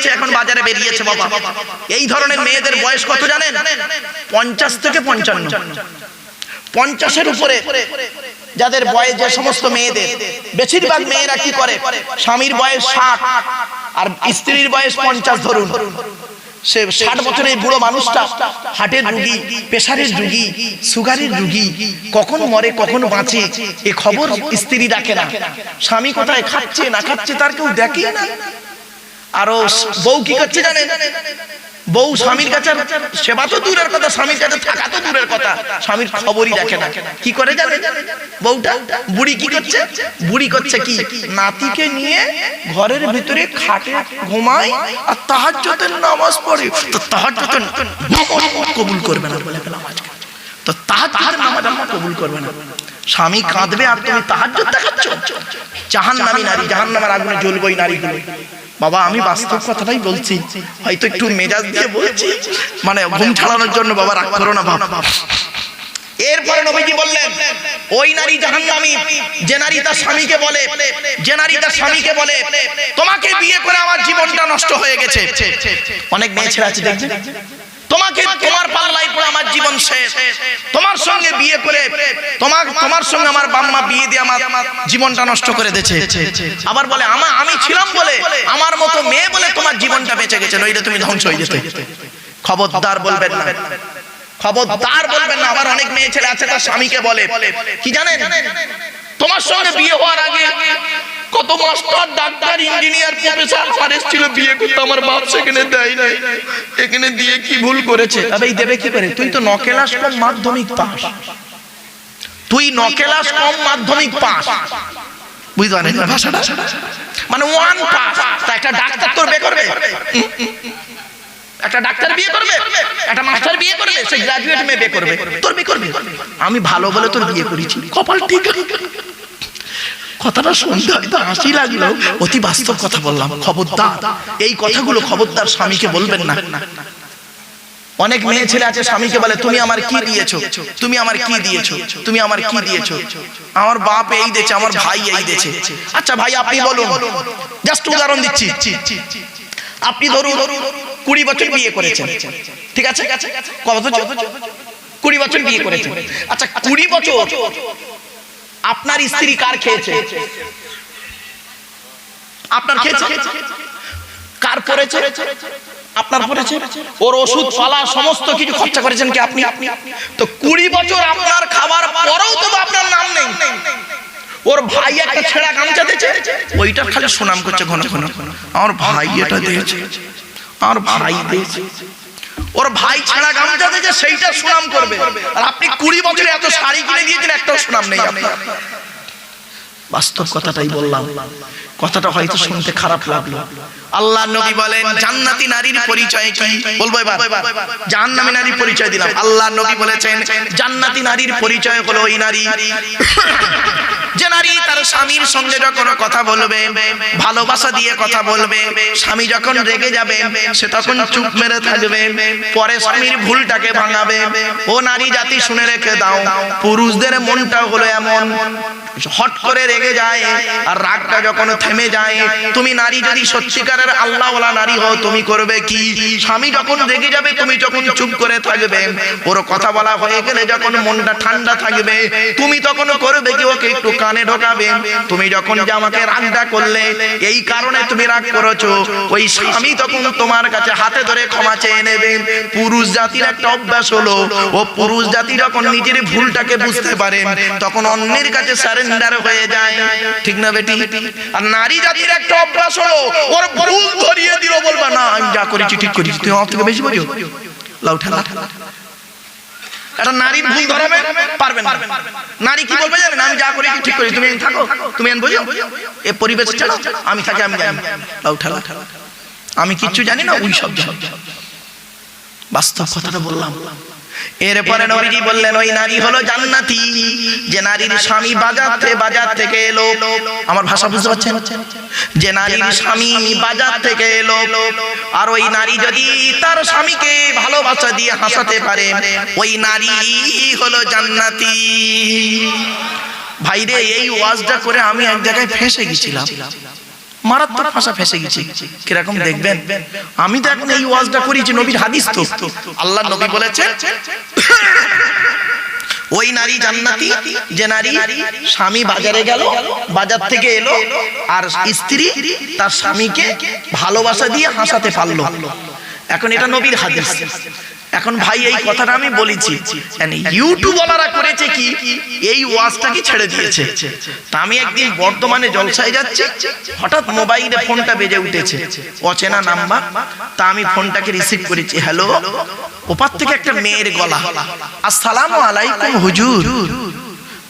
আছে এখন বাজারে বেরিয়েছে বাবা। এই ধরনের মেয়েদের বয়স কত জানেন? পঞ্চাশ থেকে পঞ্চান্ন। পঞ্চাশের উপরে যাদের বয়স যে সমস্ত মেয়েদের, বেশিরভাগ মেয়েরা কি করে? স্বামীর বয়স ষাট আর স্ত্রীর বয়স পঞ্চাশ ধরুন। সে ষাট বছরের বুড়ো মানুষটা হার্টের রুগী, প্রেশারের রুগী, সুগারের রুগী, কখন মরে, কখন বাঁচে, এ খবর স্ত্রী রাখে না। স্বামী কোথায় খাচ্ছে, না খাচ্ছে, তার কেউ দেখেই না। আরও বউ কি করছে জানেন বউ স্বামীর কাছে সেবা তো দূরের কথা স্বামীর কাছে থাকা তো দূরের কথা। স্বামীর খবরই রাখে না। কি করে জানে? বউটা বুড়ি কি করছে? বুড়ি করছে কি? নাতিকে নিয়ে ঘরের ভিতরে খাটে ঘুমায় আর তাহাজ্জুদের নামাজ পড়ে। তো তাহাজ্জুদের কবুল করবে না বলে পেলাম আজকে। তো তাহাজ্জুদের নামাজ আল্লাহ কবুল করবে না। স্বামী কাঁদবে আর তুমি তাহাজ্জুদ দেখাচ্ছ? জাহান্নামী নারী জাহান্নামের আগুনে জ্বলবই নারীগুলো। বাবা, আমি বাস্তব কথাটাই বলছি। হয়তো একটু মেজাজ দিয়ে বলছি। মানে ঘুম ছাড়ানোর জন্য বাবা রাগ করো না বাবা এরপরে নবীজি বললেন, ওই নারী জাহান্নামী, যে নারী তার স্বামীকে বলে, যে নারী তার স্বামীকে বলে, তোমাকে বিয়ে করে আমার জীবনটা নষ্ট হয়ে গেছে। অনেক মেয়ে ছেড়ে আছে, দেখবে? তোমাকে তোমার পাল্লাই পড়ে আমার জীবন শেষ। তোমার সঙ্গে বিয়ে করে তোমার তোমার সঙ্গে আমার বাম্মা বিয়ে দিয়ে আমার জীবনটা নষ্ট করে দিয়েছে। আবার বলে আমার আমি ছিলাম বলে আমার মতো মেয়ে বলে তোমার জীবনটা বেঁচে গেছে নইলে তুমি ধ্বংস হয়ে যেতে। খবরদার বলবেন না। খবরদার বলবেন না আবার অনেক মেয়ে ছেলে আছে তার স্বামীকে বলে। কি জানেন? তোমার সঙ্গে বিয়ে হওয়ার আগে কত মাস্টার ডাক্তার ইঞ্জিনিয়ার প্রফেসর ফারেস ছিল বিয়ে করতে আমার বাপ সেখানে দেয় নাই। এখানে দিয়ে কি ভুল করেছে? তবে এই দেবে কি করে? তুই তো নকেলাস কম মাধ্যমিক পাস। তুই নকেলাস কম মাধ্যমিক পাস। বুঝতে পারেন ভাষাটা? মানে ওয়ান পাস। তা একটা ডাক্তার তোর বে করবে? একটা ডাক্তার বিয়ে করবে? একটা মাস্টার বিয়ে করবে? সে গ্রাজুয়েট মেয়ে বিয়ে করবে? তোর বিয়ে করবে? আমি ভালো বলে তোর বিয়ে করেছি। কপাল ঠিক কথাটা শুনতে হয়তো হাসি লাগল, অতি বাস্তব কথা বললাম, খবরদার। এই কথাগুলো খবরদার স্বামীকে বলবেন না। অনেক মেয়ে ছেলে আছে, স্বামীকে বলে, তুমি আমার কি দিয়েছ? তুমি আমার কি দিয়েছ? তুমি আমার কি দিয়েছ? আমার বাপ এই দিয়েছে, আমার ভাই এই দিয়েছে। আচ্ছা ভাই, আপনি বলুন। জাস্ট উদাহরণ দিচ্ছি। আপনি ধরুন, কুড়ি বছর বিয়ে করেছেন। ঠিক আছে? কত কুড়ি বছর বিয়ে করেছেন। আচ্ছা কুড়ি বছর আপনার স্ত্রী কার খেয়েছে? আপনার খেয়েছে? কার করেছে? আপনার পড়েছে? ওর ওষুধ পালা সমস্ত কিছু খরচা করেছেন কি আপনি? আপনি? তো কুড়ি বছর আপনার খাবার পরেও তো আপনার নাম নেই। ওর ভাই একটা ছেঁড়া গামছা দিয়েছে? ওইটার খালি সুনাম করছে ঘন ঘন। আমার ভাই এটা দিয়েছে। আমার ভাই দিয়েছে। ওর ভাই ছেঁড়া গামছা দিয়েছে সেইটা সুনাম করবে। আর আপনি কুড়ি বছরে এত শাড়ি কিনে দিয়েছেন একটাও সুনাম নেই বাস্তব কথাটাই বললাম। কথাটা হয়তো শুনতে খারাপ লাগল। আল্লাহ নবী বলেন, জান্নাতি নারীর পরিচয় কি? বলব এবার। জাহান্নামী নারীর পরিচয় দিলাম। আল্লাহ নবী বলেছেন, জান্নাতি নারীর পরিচয় হলো ওই নারী। যে নারী তার স্বামীর সঙ্গে যখন কথা বলবে, ভালোবাসা দিয়ে কথা বলবে, স্বামী যখন রেগে যাবে, সে তখন চুপ মেরে থাকবে, পরে স্বামীর ভুলটাকে ভাঙাবে। ও নারী জাতি শুনে রেখে দাও, পুরুষদের মনটা হলো এমন। হট করে রেগে যায় আর রাগটা যখন থেমে যায়, তুমি নারী যদি সত্যিকারের আল্লাহওয়ালা নারী হও, তুমি করবে কি? স্বামী যখন রেগে যাবে, তুমি যখন চুপ করে থাকবে, ওর কথা বলা হয়ে গেলে যখন মনটা ঠান্ডা থাকবে, তুমি তখন করবে কি? ওকে একটু কানে ঢোকাবে। তুমি যখন যে আমাকে রাগটা করলে, এই কারণে তুমি রাগ করেছ। ওই স্বামী তখন তোমার কাছে হাতে ধরে ক্ষমা চেয়ে নেবে। পুরুষ জাতির একটা অভ্যাস হলো, ও পুরুষ জাতি যখন নিজের ভুলটাকে বুঝতে পারে, তখন অন্যের কাছে সারেন্ডার হয়ে যায়। ঠিক না বেটি? আর নারী জাতির একটা অভ্যাস হলো, ওর ভুল ধরিয়ে দিল বলবা, না, আমি যা করেছি ঠিক করেছি। তুমি আমার থেকে বেশি বোঝো লাউ ঠেলা। একটা নারীর ভুল ধরাবে পারবেন না। নারী কি বলবে জানেন? আমি যা করি ঠিক করি তুমি থাকো, তুমি এন বুঝো এ পরিবেশ ছাড়ো আমি থাকি, আমি জানি। লাউ ঠেলা। আমি কিচ্ছু জানি না ওই সব জানি। বাস্তব কথাটা বললাম। এরপরে নবীজি বললেন, ওই নারী হলো জান্নাতি। যে নারীর স্বামী বাজার থেকে বাজার থেকে এলো। আমার ভাষা বুঝতে পারছেন? যে নারীর স্বামী বাজার থেকে এলো। আর ওই নারী যদি তার স্বামীকে ভালোবাসা দিয়ে হাসাতে পারে, ওই নারী হলো জান্নাতি। ভাইরে, এই ওয়াজটা করে আমি এক জায়গায় ফেসে গেছিলাম। মারাত্মক ভাষা ফেসে গেছি। কীরকম দেখবেন? আমি তো এখন এই ওয়াজটা করেছি নবীর হাদিস তো। আল্লাহ নবী বলেছে ওই নারী জান্নাতি, যে নারী স্বামী বাজারে গেল, বাজার থেকে এলো, আর স্ত্রী তার স্বামীকে ভালোবাসা দিয়ে হাসাতে পারল। এখন এটা নবীর হাদিস। এখন ভাই, এই কথাটা আমি বলেছি। ইউটিউবওয়ালারা করেছে কি, এই ওয়াজটাকে ছেড়ে দিয়েছে? তা আমি একদিন বর্তমানে জলসায় যাচ্ছি, হঠাৎ মোবাইলে ফোনটা বেজে উঠেছে। অচেনা নাম্বার, তা আমি ফোনটাকে রিসিভ করেছি। হ্যালো, ওপার থেকে একটা মেয়ের গলা। আসসালামু আলাইকুম, হুজুর।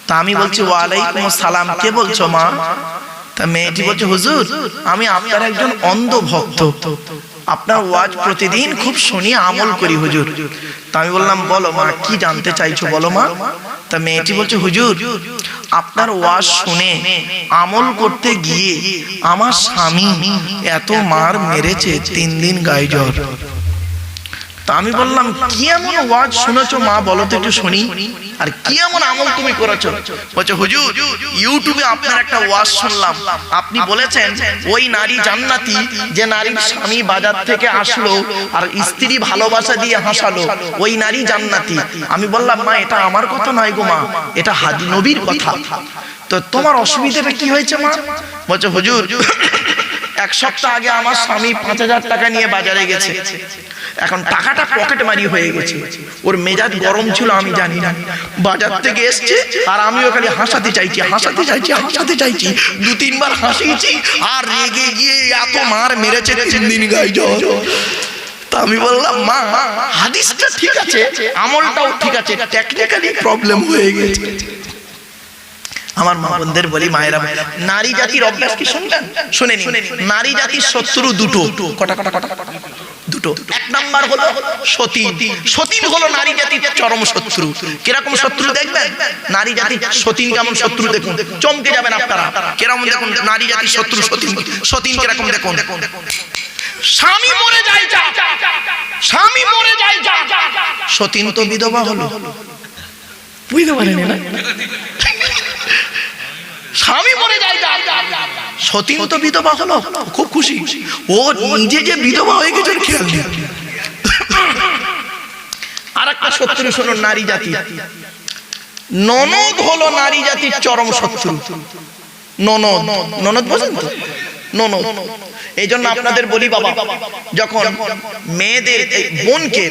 তা আমি বলছি, ওয়ালাইকুম আসসালাম, কে বলছো মা? তা মেয়েটি বলছে, হুজুর, আমি আপনার একজন অন্ধ ভক্ত। আপনার ওয়াজ প্রতিদিন খুব শুনি আমল করি হুজুর। তা আমি বললাম বলো মা কি জানতে চাইছো বলো মা? তা মেয়েটি বলছে হুজুর আপনার ওয়াজ শুনে আমল করতে গিয়ে আমার স্বামী এত মার মেরেছে তিন দিন গায়ে জ্বর। তা আমি বললাম, কি এমন ওয়াজ শুনেছো, মা? বলো তো একটু শুনি। আর কি এমন আমল তুমি করেছ? বলছে, হুজুর, ইউটিউবে আপনার একটা ওয়াজ শুনলাম। আপনি বলেছেন, ওই নারী জান্নাতি, যে নারীর স্বামী বাজার থেকে আসলো আর স্ত্রী ভালোবাসা দিয়ে হাসালো, ওই নারী জান্নাতি। আমি বললাম, মা, এটা আমার কথা নয় গো মা, এটা হাদি নবীর কথা। তো তোমার অসুবিধাটা কি হয়েছে মা? বলছে, হুজুর, এক সপ্তাহ আগে আমার স্বামী পাঁচ হাজার টাকা নিয়ে বাজারে গেছে। এখন টাকাটা পকেট মারি হয়ে গেছে। ওর মেজাজ গরম ছিল, আমি জানি না। বাজার থেকে এসছে আর আমি ওখানে হাসাতে চাইছি হাসাতে চাইছি হাসাতে চাইছি। দু, তিনবার হাসিয়েছি আর রেগে গিয়ে এত মার মেরেছে তিন দিন জ্বর তা আমি বললাম, মা, হাদিসটা ঠিক আছে, আমলটাও ঠিক আছে টেকনিক্যালি প্রবলেম হয়ে গেছে। আমার মা বোনদের বলি, মায়েরা, নারী জাতির অভ্যাস কি শুনলেন? শুনে নারী জাতির শত্রু দুটো। কটা কটা কটা কটা? দুটো। এক নাম্বার হলো সতীন। সতীন হলো নারী জাতির চরম শত্রু। কীরকম শত্রু দেখবেন? নারী জাতির সতীন কেমন শত্রু দেখুন? চমকে যাবেন আপনারা। কীরকম দেখুন? নারী জাতির শত্রু সতীন। সতীন কীরকম দেখুন? স্বামী মরে যায় যা। স্বামী মরে যায় যা। সতীন তো বিধবা হলো। বুঝতে পারেন না স্বামী মরে যায় যা। সতীন তো বিধবা হলো। খুব খুশি। ও নিজে যে বিধবা হয়ে গেছে খেয়াল নেই। আর একটা শত্রু শোনো নারী জাতি। ননদ হলো নারী জাতির চরম শত্রু। ননদ। ননদ বোঝেন তো? ননদ এই জন্য আপনাদের বলি বাবা, যখন মেয়েদের বোনকে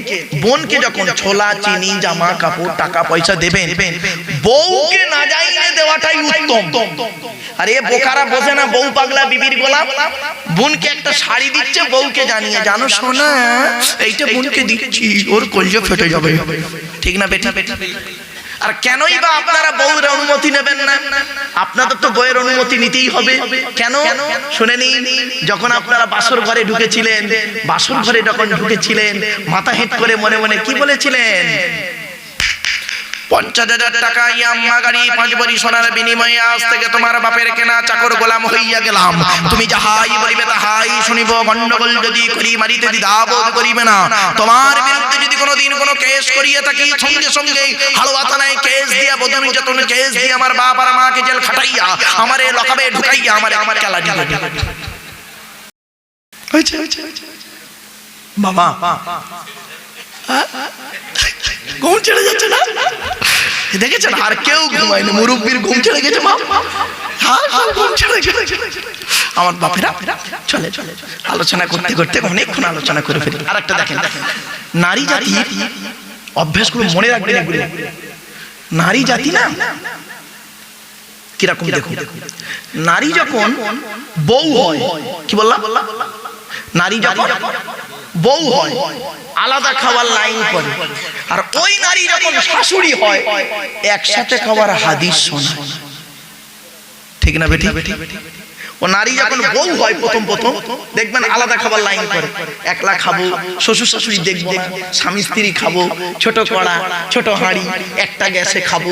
বোনকে যখন ছোলা, চিনি, জামা, কাপড়, টাকা পয়সা দেবেন, বউকে না যাইনে দেওয়াটাই উত্তম। আরে বোকারা বোঝে না বউ পাগলা বিবির গোলাম বোনকে একটা শাড়ি দিচ্ছে, বউকে জানিয়ে, জানো শোনা এইটা বোনকে দিচ্ছি, ওর কলজে ফেটে যাবে। ঠিক না বেটা বেটা? আর কেনই বা আপনারা বউয়ের অনুমতি নেবেন না? আপনাদের তো বইয়ের অনুমতি নিতেই হবে। কেন? শুনে নিন, যখন আপনারা বাসর ঘরে ঢুকেছিলেন, বাসর ঘরে যখন ঢুকেছিলেন, মাথা হেঁট করে মনে মনে কি বলেছিলেন? পঞ্চাশ হাজার টাকা ইয়াম্মা গাড়ি পাঁচ বড়ি সোনার বিনিময়ে আজ থেকে তোমার বাপের কেনা চাকর গোলাম হইয়া গেলাম। তুমি যাহাই বলিবে তাহাই শুনিব গন্ডগোল যদি করি মারিতে দ্বিধাবোধ করিবে না। তোমার বিরুদ্ধে যদি কোনোদিন কোনো কেস করিয়ে থাকি সঙ্গে সঙ্গে হালুয়া থানায় কেস দিয়া বদল যতন কেস দিয়ে আমার বাপ আর মাকে জেল খাটাইয়া আমারে লকাবে ঢুকাইয়া আমারে আমার হয়েছে হয়েছে বাবা। ঘুম ছেড়ে যাচ্ছে না? দেখেছেন? আর কেউ ঘুমায়নি। মুরব্বীর ঘুম ছেড়ে গেছে মা। আমার বাপেরা চলে চলে আলোচনা করতে করতে অনেকক্ষণ আলোচনা করে ফেলি আর একটা দেখেন। নারী জাতি অভ্যাসগুলো মনে রাখবেন এগুলো নারী জাতি না কীরকম দেখুন। নারী যখন বউ হয় কি বললাম? নারী যখন বউ হয়, আলাদা খাওয়ার লাইন করে। আর ওই নারী যখন শাশুড়ি হয়, একসাথে খাওয়ার হাদিস শোনা ঠিক না বেটি? ও নারী যখন বউ হয় প্রথম প্রথম দেখবেন আলাদা খাবার লাইন করে। একলা খাব শ্বশুর শাশুড়ি দেখব স্বামী স্ত্রী খাব ছোট কড়া ছোট হাঁড়ি একটা গ্যাসে খাব।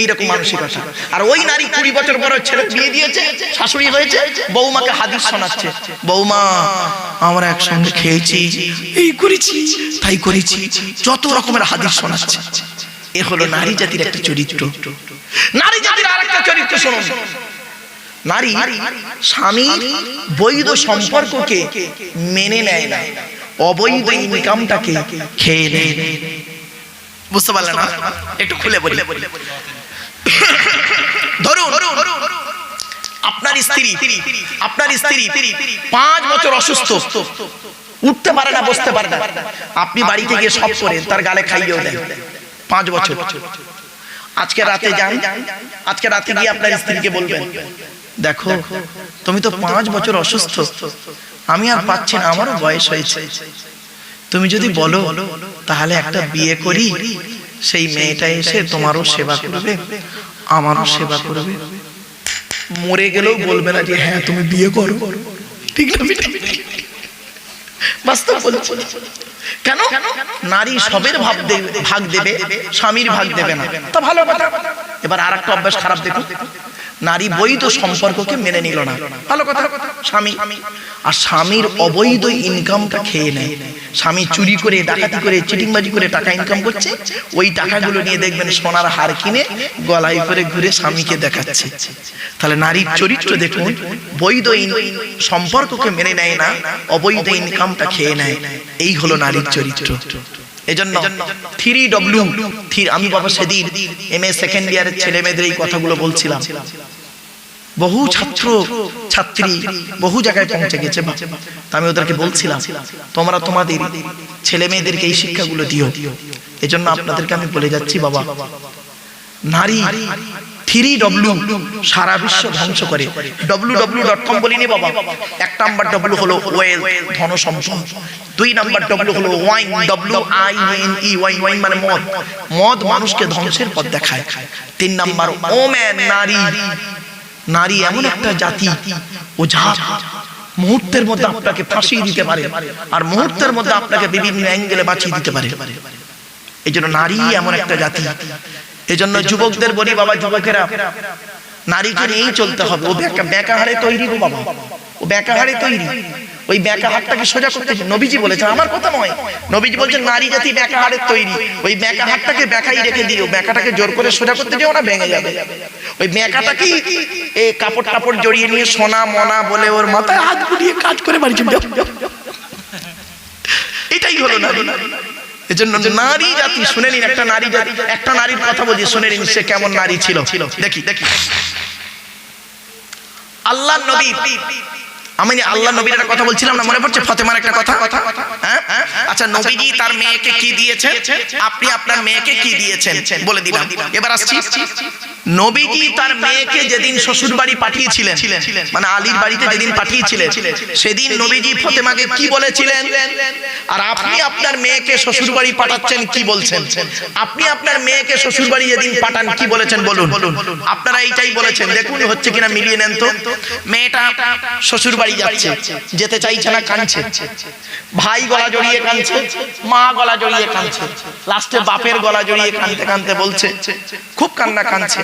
এইরকম মানসিকতা আর ওই নারী কুড়ি বছর বড় ছেলে বিয়ে দিয়েছে শাশুড়ি হয়েছে বৌমাকে হাদিস শোনাচ্ছে। বৌমা আমরা একসঙ্গে খেয়েছি এই করেছি তাই করেছি যত রকমের হাদিস শোনাচ্ছে। এ হলো নারী জাতির একটা চরিত্র নারী জাতির আর একটা চরিত্র। শুনুন নারী স্বামীর বৈধ সম্পর্ককে মেনে নেয় না, অবৈধ ইনকামটাকে খেয়ে নেয়। বুঝতে পারলেন না? একটু খুলে বলি। ধরুন, আপনার স্ত্রী আপনার স্ত্রী পাঁচ বছর অসুস্থ, উঠতে পারে না, বসতে পারে না। আপনি বাড়িতে গিয়ে সব করেন, তার গালে খাইয়েও দেন। পাঁচ বছর। আজকে রাতে যান, আজকে রাতে গিয়ে আপনার স্ত্রীকে বলবেন দেখো তুমি তো পাঁচ বছর অসুস্থ। আমি আর পাচ্ছি না আমারও বয়স হয়েছে। তুমি যদি বলো তাহলে একটা বিয়ে করি সেই মেয়েটা এসে তোমারও সেবা করবে আমারও সেবা করবে। মরে গেলেও বলবে না যে হ্যাঁ তুমি বিয়ে করো। ঠিক না বাস্তব বলছি। কেন? নারী সবের ভাব দেবে ভাগ দেবে স্বামীর ভাগ দেবে না। তা ভালো কথা। এবার আর একটা অভ্যাস খারাপ দেখুন। নারী বৈধ সম্পর্ককে মেনে নিল না। ভালো কথা। স্বামী। আর স্বামীর অবৈধ ইনকামটা খেয়ে নেয়। স্বামী চুরি করে ডাকাতি করে চিটিংবাজি করে টাকা ইনকাম করছে। ওই টাকাগুলো নিয়ে দেখবেন সোনার হার কিনে গলায় করে ঘুরে স্বামীকে দেখাচ্ছে। তাহলে নারীর চরিত্র দেখুন বৈধ সম্পর্ককে মেনে নেয় না অবৈধ ইনকামটা খেয়ে নেয়। এই হলো নারীর চরিত্র। এজন্য থ্রি ডব্লিউ আমি বাবা সেদিন এম এ সেকেন্ড ইয়ারের ছেলে মেয়েদের এই কথাগুলো বলছিলাম বহু ছাত্র ছাত্রী বহু জায়গায় পৌঁছে গেছে তা আমি ওদেরকে বলছিলাম তোমরা তোমাদের ছেলে মেয়েদেরকে এই শিক্ষাগুলো দিও। এজন্য আপনাদেরকে আমি বলে যাচ্ছি বাবা। নারী থ্রি ডব্লিউ সারা বিশ্ব ধ্বংস করে। ডব্লু ডব্লিউ ডট কম বলিনি বাবা। এক নাম্বার ডব্লিউ হলো ওয়েল ধন সম্পদ দুই নাম্বার ডব্লু হলো wine W I N E wine wine মানে মদ মদ। মানুষকে ধ্বংসের পথ দেখায়। তিন নাম্বার ওম্যান নারী নারী এমন একটা জাতি ও যা মুহূর্তের মধ্যে আপনাকে ফাঁসিয়ে দিতে পারে, আর মুহূর্তের মধ্যে আপনাকে বিভিন্ন অ্যাঙ্গেলে বাঁচিয়ে দিতে পারে। এই জন্য নারী এমন একটা জাতি। এই জন্য যুবকদের বলি, বাবা, যুবকেরা, নারীকে নিয়েই চলতে হবে। ও বেকা হারে তৈরি গো বাবা। ও বেকা হারে তৈরি। ওই বেকা হাতটাকে সোজা করতে নবীজি বলেছেন, আমার কথা নয়। নবীজি বলছেন, নারী জাতি বেকা হারের তৈরি। ওই বেকা হাতটাকে বেকাই রেখে দিও। বেকাটাকে জোর করে সোজা করতে যেও না, ভেঙে যাবে। ওই বেকাটাকেই এই কাপড় টাপড় জড়িয়ে নিয়ে সোনা মনা বলে ওর মাথায় হাত বুলিয়ে কাজ করে বাড়ি চলে। এটাই হলো নারী। জাতি, শুনে নিন একটা নারী জাতি, একটা নারীর কথা বলছি শুনে নিন সে কেমন নারী ছিল। দেখি দেখি। আল্লাহ নবী, আমি আল্লাহ নবীর একটা কথা বলছিলাম না, মনে পড়ছে? ফতেমার একটা কথা কথা? হ্যাঁ? আচ্ছা নবীজি তার মেয়েকে কি দিয়েছেন? আপনি আপনার মেয়েকে কি দিয়েছেন? বলে দিলাম। এবার আসছি। নবীজি তার মেয়েকে যেদিন শ্বশুর বাড়ি পাঠিয়েছিলেন মানে আলীর বাড়িতে যেদিন পাঠিয়েছিলেন সেদিন নবীজি ফতেমাকে কি বলেছিলেন? আর আপনি আপনার মেয়েকে শ্বশুর বাড়ি পাঠাচ্ছেন কি বলছেন? আপনি আপনার মেয়েকে শ্বশুর বাড়ি যেদিন পাঠান কি বলেছেন বলুন। আপনারা এইটাই বলেছেন দেখুন হচ্ছে কিনা মিলিয়ে নেন তো। মেয়েটা শ্বশুর বাড়ি যাচ্ছে যেতে চাইছে না কাঁদছে। ভাই গলা জড়িয়ে কাঁদছে মা গলা জড়িয়ে কাঁদছে। লাস্টে বাপের গলা জড়িয়ে কাঁদতে কাঁদতে বলছে খুব কান্না কাঁদছে।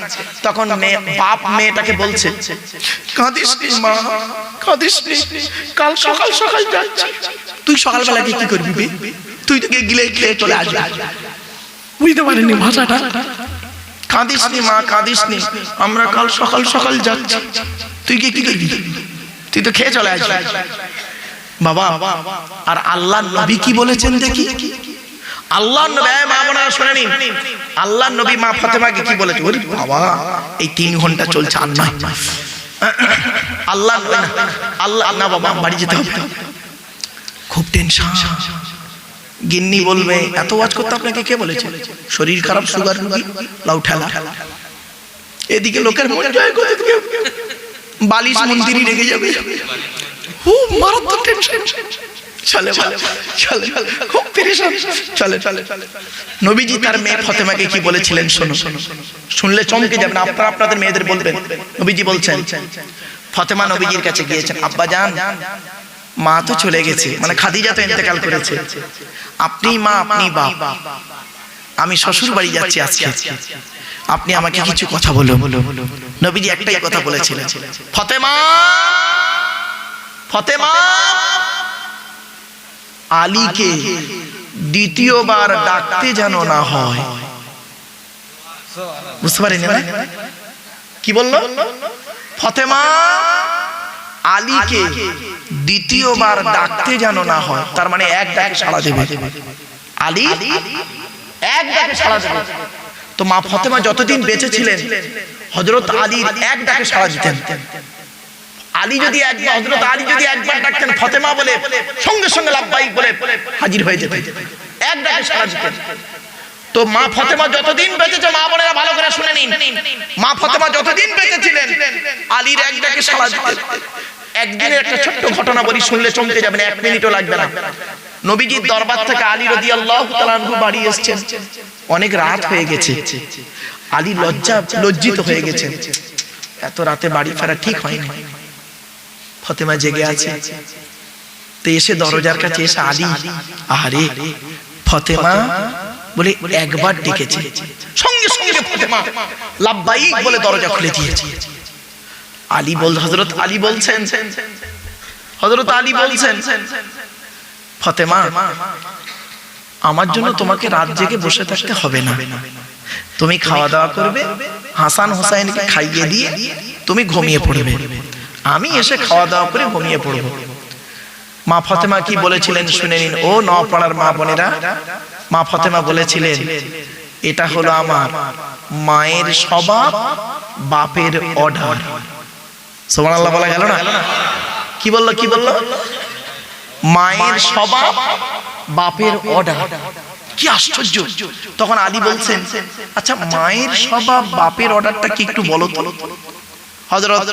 তখন বাপ মেয়েটাকে বলছে কাঁদিস মা কাঁদিস কাল সকাল সকাল যাচ্ছে। তুই সকালবেলা গিয়ে কি করবি তুই তো গিয়ে গিলে গিলে চলে আসবি। বুঝতে পারিনি ভাষাটা। কাঁদিস নি মা কাঁদিস নি আমরা কাল সকাল সকাল যাচ্ছি। তুই গিয়ে কি করবি? তুই তো খেয়ে চলে আসবি। বাবা আর আল্লাহ নবী কি বলেছেন দেখি? আল্লাহ মা আল্লাহ নবী মা বলেছে? বাবা, এই তিন ঘণ্টা চলছে আল্লাহ আল্লাহ বাবা, বাড়ি যেতে হবে। খুব টেনশন গিন্নি বলবে, এত ওয়াজ করতে আপনাকে কে বলেছে? শরীর খারাপ সুগার লাউ ঠেলা। এদিকে লোকের মন বালিশ মন্দিরই রেখে যাবে। মারাত্মক টেনশন চলে চলে চলে খুব পেরেশান চলে চলে নবীজি তার মেয়ে ফতেমাকে কি বলেছিলেন? শোনো শুনলে চমকে যাবেন আপনারা আপনাদের মেয়েদের বলবেন। নবীজি বলছেন ফতেমা নবীজির কাছে গিয়েছেন আব্বা যান মা তো চলে গেছে। মানে খাদিজা তো ইন্তেকাল করেছে। আপনি মা আপনি বাপ। আমি শ্বশুর বাড়ি যাচ্ছি আজকে। আপনি আমাকে কিছু কথা বলো নবীজি একটাই কথা বলেছিলেন। ফতেমা! ফতেমা! আলীকে দ্বিতীয়বার ডাকতে যেন না হয়। বুঝতে পারেন কি বলল? ফতেমা আলীকে দ্বিতীয়বার ডাকতে যেন না হয়। তার মানে এক ডাকে সাড়া দেবে। আলী? এক ডাকে সাড়া দেবে। তো মা ফতেমা যতদিন বেঁচে ছিলেন হজরত আলীর এক ডাকে সাড়া দিতেন। আলী যদি একবার হজরত আলী যদি একবার ডাকতেন ফতেমা বলে সঙ্গে সঙ্গে লাভবাহিক বলে হাজির হয়ে যেতেন। এক ডাকে সাড়া দিতেন। তো মা ফতেমা যতদিন বেঁচেছে মা বোনেরা ভালো করে শুনে নিন। মা ফতেমা যতদিন বেঁচে ছিলেন আলীর এক ডাকে সাড়া দিতেন। একদিনের একটা ছোট্ট ঘটনা বলি শুনলে চমকে যাবেন এক মিনিটও লাগবে না। নবীজির দরবার থেকে আলী রদি আল্লাহ বাড়ি এসছেন। অনেক রাত হয়ে গেছে। আলী লজ্জা লজ্জিত হয়ে গেছে। এত রাতে বাড়ি ফেরা ঠিক হয়নি। ফতেমা জেগে আছে। তো এসে দরজার কাছে এসে আলী আহারে ফতেমা বলে একবার ডেকেছে। সঙ্গে সঙ্গে ফতেমা লাভবাইক বলে দরজা খুলে দিয়েছে। আলী বল হজরত আলী বলছেন। হজরত আলী বলছেন ফতেমা আমার জন্য তোমাকে রাত জেগে বসে থাকতে হবে না। তুমি খাওয়া দাওয়া করবে হাসান হোসাইনকে খাইয়ে দিয়ে তুমি ঘুমিয়ে পড়বে। আমি এসে খাওয়া দাওয়া করে ঘুমিয়ে পড়ব। মা ফতেমা কি বলেছিলেন শুনে নিন। ও ন পড়ার মা বোনেরা, মা ফতেমা বলেছিলেন, এটা হলো আমার মায়ের স্বভাব, বাপের অর্ডার। সোমান আল্লাহ বলা গেল না? কি বলল কি বলল? মায়ের স্বভাব, বাপের অর্ডার। কি আশ্চর্য! তখন আলী বলছেন আচ্ছা মায়ের স্বভাব, বাপের অর্ডারটা কি একটু বলো তো? হযরত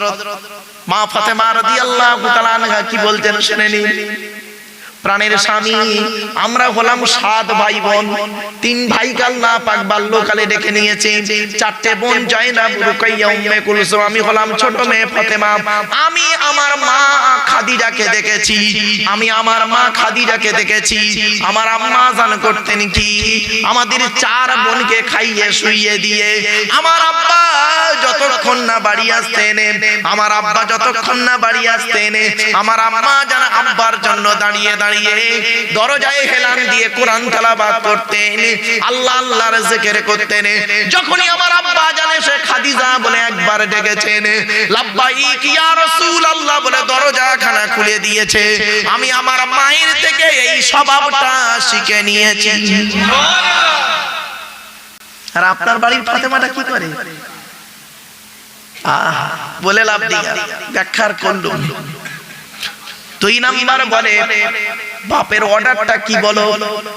মা ফাতেমা রাদিয়াল্লাহু তাআলা আনহা কি বলতেন শুনে নিন। প্রাণের স্বামী, আমরা হলাম সাত ভাই বোন তিন ভাই কাল না পাক বাল্যকালে ডেকে নিয়েছে। চারটে বোন জয়নাব, রুকাইয়া, উম্মে কুলসুম। আমি হলাম ছোট মেয়ে ফাতেমা। আমি আমার মা খাদিজাকে দেখেছি। আমি আমার মা খাদিজাকে দেখেছি। আমার আম্মা জান করতেন কি? আমাদের চার বোনকে খাইয়ে, শুইয়ে দিয়ে। আমার আব্বা যতক্ষণ না বাড়ি আসতেন, আমার আব্বা যতক্ষণ না বাড়ি আসতেন, আমার আম্মা যেন আব্বার জন্য দাঁড়িয়ে দাঁড়িয়ে দরজায় হেলান দিয়ে কোরআন তালাবাদ করতেন। আল্লাহ আল্লাহর জিকির করতেন। যখনই আমার আব্বা জানে, সে খাদিজা বলে একবার ডেকেছেন। লাব্বাইক, ইয়া বলে দরজা খানা খুলে দিয়েছে। আমি আমার মায়ের থেকে এই স্বভাবটা শিখে নিয়েছি। আর আপনার বাড়ির ফাতেমাটা কি করে? বলে লাভ আর। ব্যাখ্যার করল দুই নাম্বার বলে, বাপের অর্ডারটা কি বলো?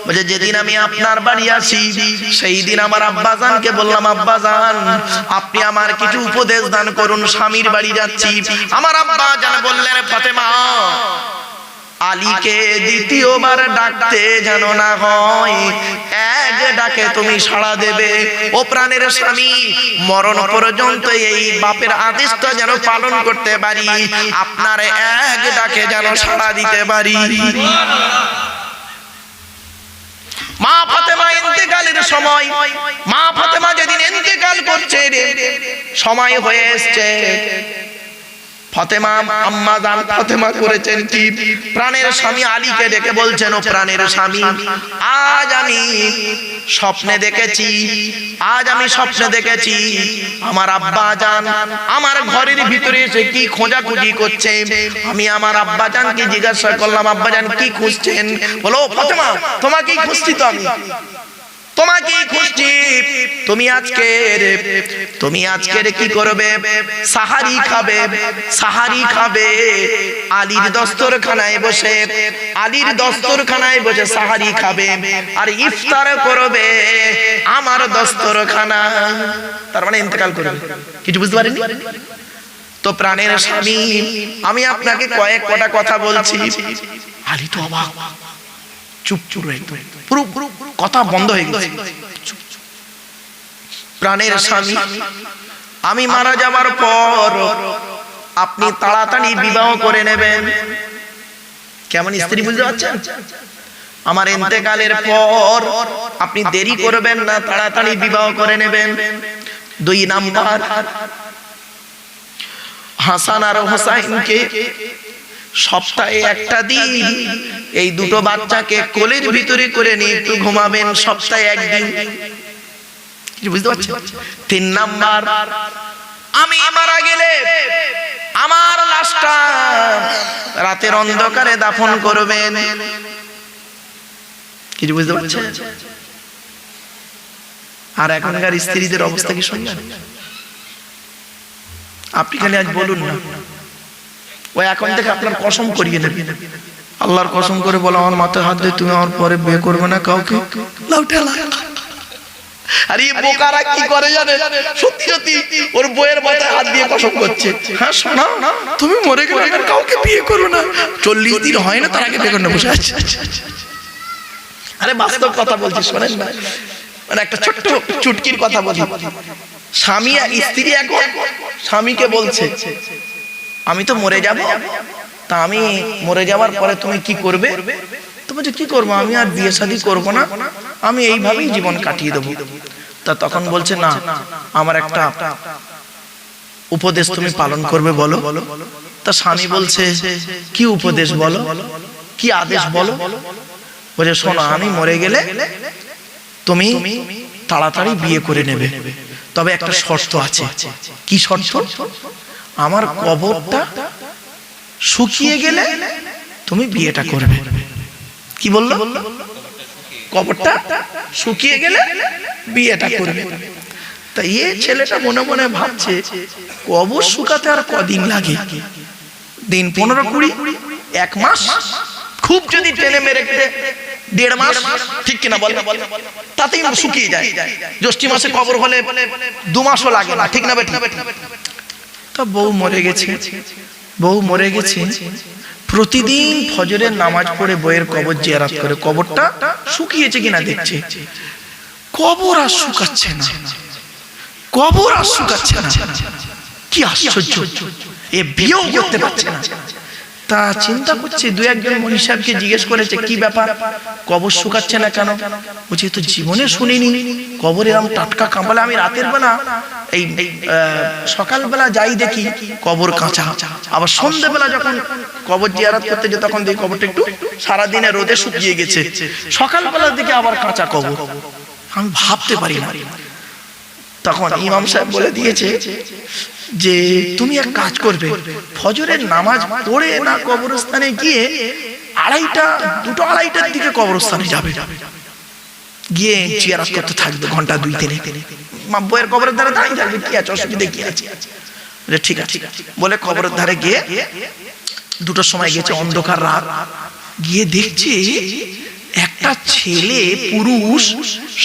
বলে, যেদিন আমি আপনার বাড়ি আসি, সেই দিন আমার আব্বাজানকে বললাম, আব্বাজান, আপনি আমার কিছু উপদেশ দান করুন, স্বামীর বাড়ি যাচ্ছি। আমার আব্বা জান বললেন, ফাতেমা আলীকে দ্বিতীয়বার ডাকতে যেন না হয়। এক ডাকে তুমি সাড়া দেবে। ও প্রাণের স্বামী, মরণ পর্যন্ত এই বাপের আদেশটা যেন পালন করতে পারি। আপনার এক ডাকে যেন সাড়া দিতে পারি। মা ফাতেমা ইন্তেকালের সময়, মা ফাতেমা যেদিন ইন্তেকাল করছে, সময় হয়ে এসছে। ফতেমা আম্মা ফতেমা করেছেন প্রাণের স্বামী ডেকে বলছেন, ও প্রাণের স্বামী, আজ আমি স্বপ্নে দেখেছি, আজ আমি স্বপ্নে দেখেছি আমার আমার ঘরের ভিতরে এসে কি খোঁজাখুঁজি করছে? আমি আমার আব্বা জানকে জিজ্ঞাসা করলাম, আব্বা জান কি খুঁজছেন? বলো ফতেমা খুঁজছি তো আমি। তোমাকেই খুঁজছি তুমি আজকে তুমি কি করবে? সাহারি খাবে। সাহারি খাবে। আলীর বসে। আলীর বসে সাহারি খাবে। আর ইফতার করবে আমার তার মানে ইন্তেকাল করবে। কিছু বুঝতে পারেননি? তো প্রাণের স্বামী, আমি আপনাকে কয়েক কটা কথা বলছি। আলী তো অবাক। চুপ চুপ পুরো পুরো কথা বন্ধ হয়ে গেছে। প্রাণের স্বামী, আমি মারা যাবার পর আপনি তাড়াতাড়ি বিবাহ করে নেবেন। কেমন স্ত্রী বুঝতে পারছেন? আমার ইন্তেকালের পর আপনি দেরি করবেন না, তাড়াতাড়ি বিবাহ করে নেবেন। দুই নাম্বার, হাসান আর হোসাইনকে সপ্তাহে একটা দিন। এই দুটো বাচ্চাকে কোলের ভিতরে করে নিয়ে একটু ঘুমাবেন, সপ্তাহে একদিন। বুঝতে পারছেন? তিন নাম্বার, আমি মারা গেলে আমার লাশটা রাতের অন্ধকারে দাফন করবেন। কিছু বুঝতে পারছেন? আর এখনকার স্ত্রীদের অবস্থা কি শুনলেন আপনি খালি আজ বলুন না। ও এখন থেকে আপনার কসম করিয়ে নেবে। আল্লাহর কসম করে বলো, আমার মাথায় হাত দিয়ে তুমি আমার পরে বিয়ে করবে না কাউকে? আর কি করে ওর বইয়ের মাথায় হাত দিয়ে করছে। হ্যাঁ তুমি মরে কাউকে বিয়ে না। দিন হয় না তার আগে বসে আরে কথা মানে একটা ছোট্ট চুটকির কথা স্বামী স্ত্রী এখন স্বামীকে বলছে আমি তো মরে যাব? তা আমি মরে যাওয়ার পরে তুমি কি করবে? তো বলছে, কি করব? আমি আর বিয়ে শাদী করব না। আমি এইভাবেই জীবন কাটিয়ে দেবো। তা তখন বলছে, না, আমার একটা উপদেশ তুমি পালন করবে বলো। তা স্বামী বলছে, কি উপদেশ বলো? কি আদেশ বলো? বলছে, শোনো, আমি মরে গেলে তুমি তাড়াতাড়ি বিয়ে করে নেবে। তবে একটা শর্ত আছে। কি শর্ত? আমার কবরটা শুকিয়ে গেলে তুমি বিয়েটা করবে। কি বলল? কবরটা শুকিয়ে গেলে বিয়েটা করবে। তা এ ছেলেটা মনে মনে ভাবছে, কবর শুকাতে আর কদিন লাগে? দিন পনেরো কুড়ি, এক মাস? খুব যদি টেনে মেরে দেড় মাস, ঠিক কিনা বল? তাতেই শুকিয়ে যায়। জ্যৈষ্ঠী মাসে কবর হলে দু মাসও লাগে না, ঠিক না বেটি তা বউ মরে গেছে। বউ মরে গেছে। প্রতিদিন ফজরের নামাজ পড়ে বইয়ের কবর জিয়ারাত করে। কবরটা শুকিয়েছে কিনা দেখছে। কবর আর শুকাচ্ছে না। কবর আর শুকাচ্ছে না। কি আশ্চর্য। এ বিয়েও করতে পারছে না। তা চিন্তা করছে, দু একজন মনি জিজ্ঞেস করেছে, কি ব্যাপার? কবর শুকাচ্ছে না কেন? বলছে তো জীবনে শুনিনি। কবর এরম টাটকা কাঁপালে আমি রাতের বেলা, এই সকালবেলা যাই দেখি কবর কাঁচা। আবার সন্ধ্যেবেলা যখন কবর জিয়ারাত করতে যে তখন দেখি কবরটা একটু সারাদিনে রোদে শুকিয়ে গেছে। সকালবেলার দিকে আবার কাঁচা কবর। আমি ভাবতে পারি না। তখন ইমাম সাহেব বলে দিয়েছে যে তুমি এক কাজ করবে ফজরের নামাজ পড়ে না কবরস্থানে গিয়ে আড়াইটা দুটো আড়াইটার দিকে কবরস্থানে যাবে। গিয়ে চিয়ারাত করতে থাকবে ঘণ্টা দুই তিনে মা বইয়ের কবরের ধারে দাঁড়িয়ে থাকবে কি আছে? অসুবিধা কি আছে? ঠিক আছে। বলে কবরের ধারে গিয়ে দুটোর সময় গেছে অন্ধকার রাত। গিয়ে দেখছে একটা ছেলে পুরুষ,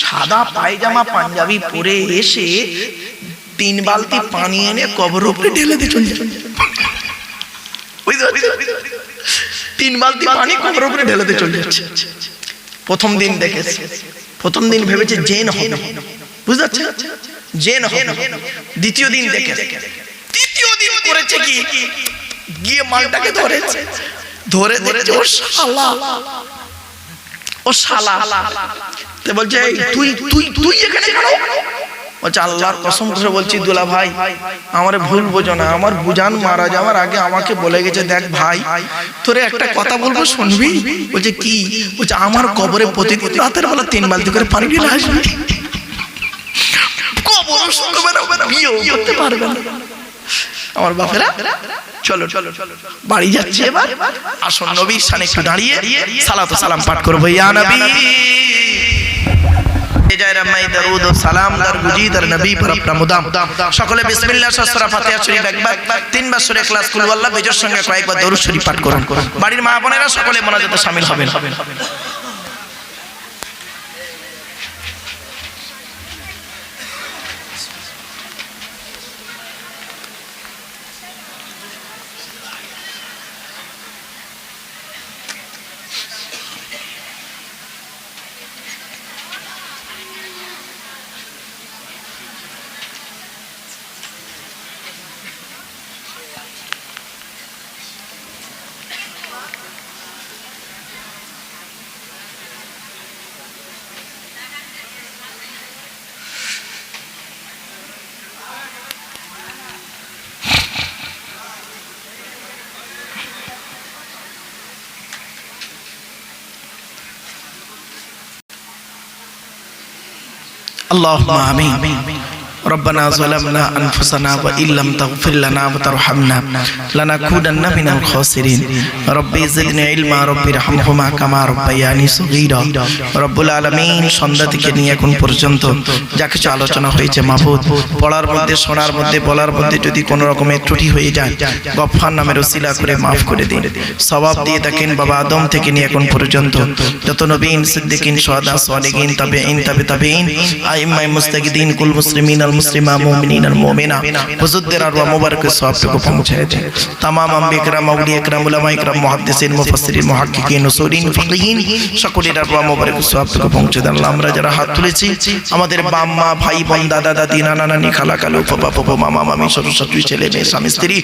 সাদা পায়জামা পাঞ্জাবি পরে এসে তিন বালতি পানি এনে কবর উপরে ঢেলে দিয়ে চলে যায়। তিন বালতি পানি কবর উপরে ঢেলে দিয়ে চলে যাচ্ছে। প্রথম দিন দেখেছে। প্রথম দিন ভেবেছে জেন হবে। বুঝতে পারছে জেন হবে। দ্বিতীয় দিন দেখেছে। তৃতীয় দিন করেছে কি? গিয়ে মালটাকে ধরেছে। ধরে ধরে ও শালা ও শালা। তে বলছে তুই তুই তুই এখানে কেন? বলছে, আল্লাহর কসম করে বলছি দুলা ভাই, আমার ভুল বোঝো না। আমার বুঝান মারা যাওয়ার আগে আমাকে বলে গেছে, দেখ ভাই, তোরে একটা কথা বলব, শুনবি? বলছে, কি? বলছে, আমার কবরে প্রতিদিন রাতের বেলা তিন বালতি করে পানি ঢেলে আসবি? কবর শুনবে না বিয়েও করতে পারবে না। আমার বাপেরা, চলো চলো বাড়ি যাচ্ছে এবার। আসুন নবীর সামনে একটু দাঁড়িয়ে, সালাত সালাম পাঠ করব। ইয়া নবী। সকলে একবার, তিনবার সঙ্গে পাঠ করুন। বাড়ির মা বোনেরা সকলে মোনাজাতে শামিল হবেন। আল্লাহ আমিন ربنا ظلمنا أنفسنا وإن لم تغفر لنا وترحمنا لنكونن من الخاسرين ربي زدني علما ربي ارحمهما كما ربياني صغيرا رب العالمين সন্ধ্যা থেকে নিয়ে এখন পর্যন্ত যা কিছু আলোচনা হয়েছে মাহবুদ পড়ার মধ্যে শোনার মধ্যে বলার মধ্যে যদি কোনো রকমের ত্রুটি হয়ে যায় গফফার নামের ওসিলা করে মাফ করে দিন সবাব দিয়ে থাকেন বাবা আদম থেকে নিয়ে এখন পর্যন্ত যত নবীন সিদ্দিকিন সোহাদা সোয়ালিগিন তবে ইন তবে তবে ইন আইমাই মুস্তাকিদিন কুল মুসলিমিন আল মুসলিমা মুমিনিন আল মুমিনা হুজুরদের আর মুবারক সবটুকু পৌঁছায় দেন তামাম আম্বিয়া کرام আউলিয়া کرام উলামা کرام মুহাদ্দিসিন মুফাসসিরিন মুহাক্কিকিন উসুলিন ফিকহিন সকলের আর মুবারক সবটুকু পৌঁছে দেন আল্লাহ আমরা যারা হাত তুলেছি আমাদের বাপ মা ভাই বোন দাদা দাদি নানা নানি খালা কালু বাবা বাবা মামা মামি শ্বশুর শাশুড়ি ছেলে মেয়ে স্বামী স্ত্রী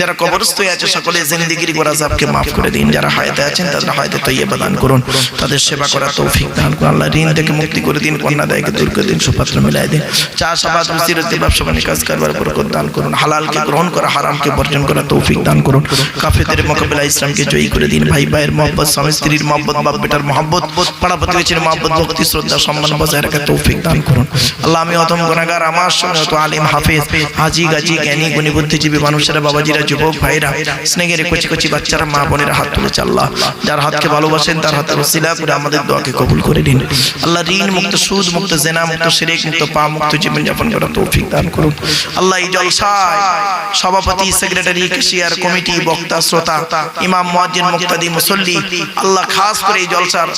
যারা কবরস্থ হয়ে আছে সকলে জিন্দিগির গোরা সাহেবকে মাফ করে দিন যারা হায়াতে আছেন তাদের হায়াতে তৈয়বা দান করুন তাদের সেবা করার তৌফিক দান করুন আল্লাহ ঋণ থেকে মুক্তি করে দিন কন্যা দায়কে দূর করে দিন সুপাত্র মিলাই দিন চাষাবাদ মুসিরতে ব্যবসা বাণিজ্য কাজ কারবার বরকত দান করুন, হালালকে গ্রহণ করা, হারামকে বর্জন করা তৌফিক দান করুন। কাফেরদের মোকাবিলা ইসলামকে জয়ী করে দিন, ভাই, ভাইয়ের মহব্বত, স্বামী, স্ত্রীর মহব্বত, বাপ, বেটার মহব্বত, পাড়া প্রতিবেশীর মহব্বত, ভক্তি, শ্রদ্ধা, সম্মান বজায় রাখার তৌফিক দান করুন। আল্লাহ, আমি অতম গুণাগার আমার সঙ্গে তো আলিম, হাফেজ, হাজি, গাজি, জ্ঞানী, গুণী, বুদ্ধিজীবী মানুষেরা, বাবাজিরা, যুবক ভাইরা স্নেহের কচি কচি বাচ্চারা, মা বোনেরা হাত তুলেছে আল্লাহ। যার হাতকে ভালোবাসেন, তার হাতে ওসিলা করে আমাদের দোয়াকে কবুল করে দিন আল্লাহ ঋণ মুক্ত সুদ মুক্ত জেনা মুক্ত শিরিক মুক্ত পা মুক্ত জীবন যাপন করার তৌফিক দান করুন। আল্লাহ এই জলসায় সভাপতি সেক্রেটারি কেশিয়ার কমিটি বক্তা, শ্রোতা, ইমাম, মুয়াজ্জিন, মুক্তাদি, মুসল্লি, আল্লাহ খাস করে এই জলসার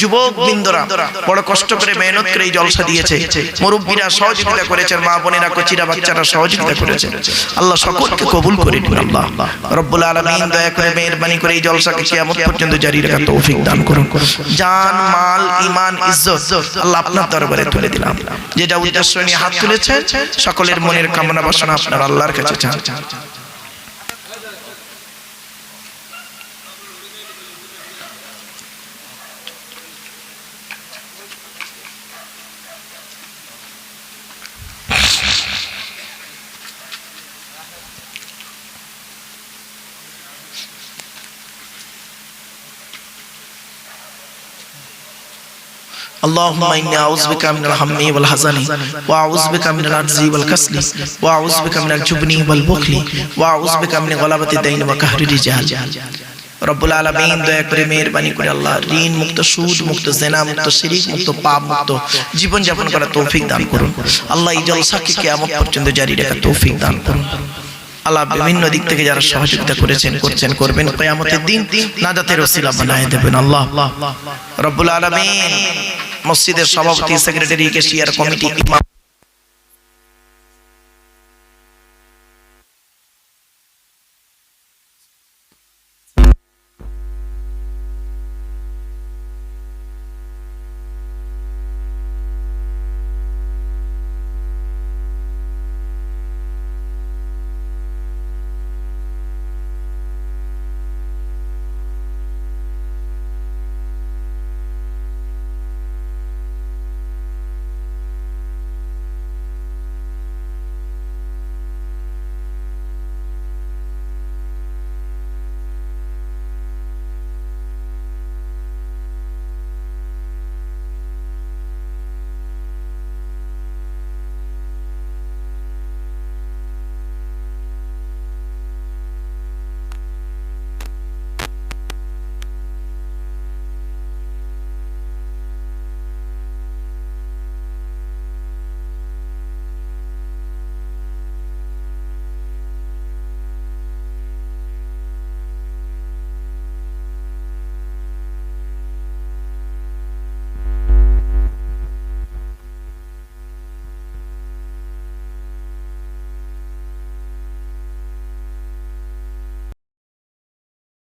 যুবক বৃন্দরা বড় কষ্ট করে মেহনত করে এই জলসা দিয়েছে। মুরব্বীরা সহযোগিতা করেছেন, মা বোনেরা, কচিরা, বাচ্চারা সহযোগিতা করেছে আল্লাহ সকলকে কবুল করে দিন আল্লাহ। রব্বুল আলামিন দয়া করে মেহেরবানি করে এই জলসাকে কিয়ামত পর্যন্ত জারি রাখার তৌফিক দান করুন। জান, মাল, ঈমান, ইজ্জত আল্লাহ আপনার দরবারে তুলে দিলাম। যেটা উদ্দেশ্য নিয়ে হাত তুলেছে সকলের মনের কামনা বাসনা আপনার আল্লাহর কাছে চান। اللهم إني أعوذ بك من الهم والحزن وأعوذ بك من العجز والكسل وأعوذ بك من الجبن والبخل وأعوذ بك من غلبة الدين وقهر الرجال রব্বুল আলামিন দয়া করে মেহেরবানি করে আল্লাহ ঋণ মুক্ত সুদ মুক্ত জেনা মুক্ত শিরিক মুক্ত পাপ মুক্ত জীবন যাপন করার তৌফিক দান করুন আল্লাহ এই জলসাকে কিয়ামত পর্যন্ত জারি রাখার তৌফিক দান করুন আল্লাহ বিভিন্ন দিক থেকে যারা সহযোগিতা করেছেন করছেন করবেন কিয়ামতের দিন নাজাতের ওসিলা বানায় দেবেন আল্লাহ রব্বুল আলামিন মসজিদের সভাপতি সেক্রেটারি কেশিয়ার কমিটি ইমাম